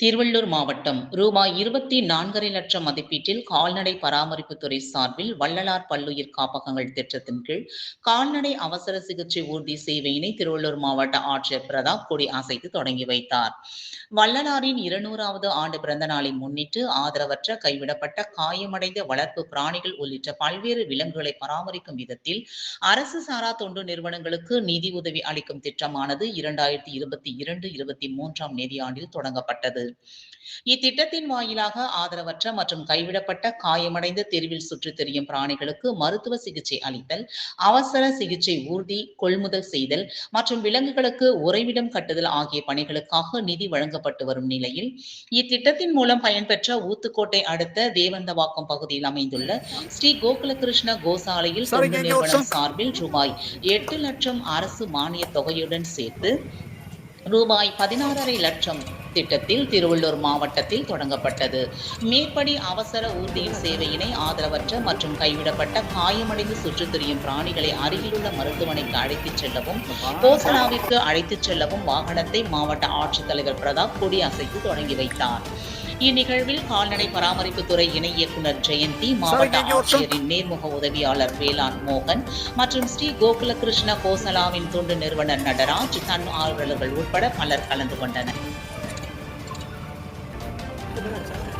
திருவள்ளூர் மாவட்டம் ரூபாய் இருபத்தி நான்கரை லட்சம் மதிப்பீட்டில் கால்நடை பராமரிப்புத்துறை சார்பில் வள்ளலார் பல்லுயிர் காப்பகங்கள் திட்டத்தின் கீழ் கால்நடை அவசர சிகிச்சை ஊர்தி சேவையினை திருவள்ளூர் மாவட்ட ஆட்சியர் பிரதாப் கொடி அசைத்து தொடங்கி வைத்தார். வள்ளலாரின் இருநூறாவது ஆண்டு பிறந்த நாளை முன்னிட்டு ஆதரவற்ற கைவிடப்பட்ட காயமடைந்த வளர்ப்பு பிராணிகள் உள்ளிட்ட பல்வேறு விலங்குகளை பராமரிக்கும் விதத்தில் அரசு சாரா தொண்டு நிறுவனங்களுக்கு நிதி உதவி அளிக்கும் திட்டமானது இரண்டாயிரத்தி இருபத்தி இரண்டு இருபத்தி மூன்றாம் நிதியாண்டில் தொடங்கப்பட்டது. இத்திட்டத்தின் வாயிலாக ஆதரவற்ற மற்றும் கைவிடப்பட்ட காயமடைந்த தெருவில் சுற்றித் திரியும் பிராணிகளுக்கு மருத்துவ சிகிச்சை அளித்தல் அவசர சிகிச்சை ஊர்தி கொள்முதல் செய்தல் மற்றும் விலங்குகளுக்கு உறைவிடம் கட்டுதல் ஆகிய பணிகளுக்காக நிதி வழங்கப்பட்டு வரும் நிலையில் இத்திட்டத்தின் மூலம் பயன்பெற்ற ஊத்துக்கோட்டை அடுத்த தேவந்தவாக்கம் பகுதியில் அமைந்துள்ள ஸ்ரீ கோகுலகிருஷ்ண கோசாலையில் தொண்டு நிறுவனம் சார்பில் ரூபாய் எட்டு லட்சம் அரசு மானிய தொகையுடன் சேர்த்து ரூபாய் பதினாறரை லட்சம் திட்டத்தில் திருவள்ளூர் மாவட்டத்தில் தொடங்கப்பட்டது. மேற்படி அவசர ஊர்தியின் சேவையினை ஆதரவற்ற மற்றும் கைவிடப்பட்ட காயமடைந்து சுற்றித் திரியும் பிராணிகளை அருகிலுள்ள மருத்துவமனைக்கு அழைத்துச் செல்லவும் கோசலாவிற்கு அழைத்துச் செல்லவும் வாகனத்தை மாவட்ட ஆட்சித்தலைவர் பிரதாப் கொடி அசைத்து தொடங்கி வைத்தார். இந்நிகழ்வில் கால்நடை பராமரிப்புத்துறை இணை இயக்குனர் ஜெயந்தி மாவட்ட ஆட்சியரின் நேர்முக உதவியாளர் வேளாண் மோகன் மற்றும் ஸ்ரீ கோகுலகிருஷ்ண கோசலாவின் தொண்டு நிறுவனர் நடராஜ் தன் ஆர்வலர்கள் உட்பட பலர் கலந்து கொண்டனர். Thank you.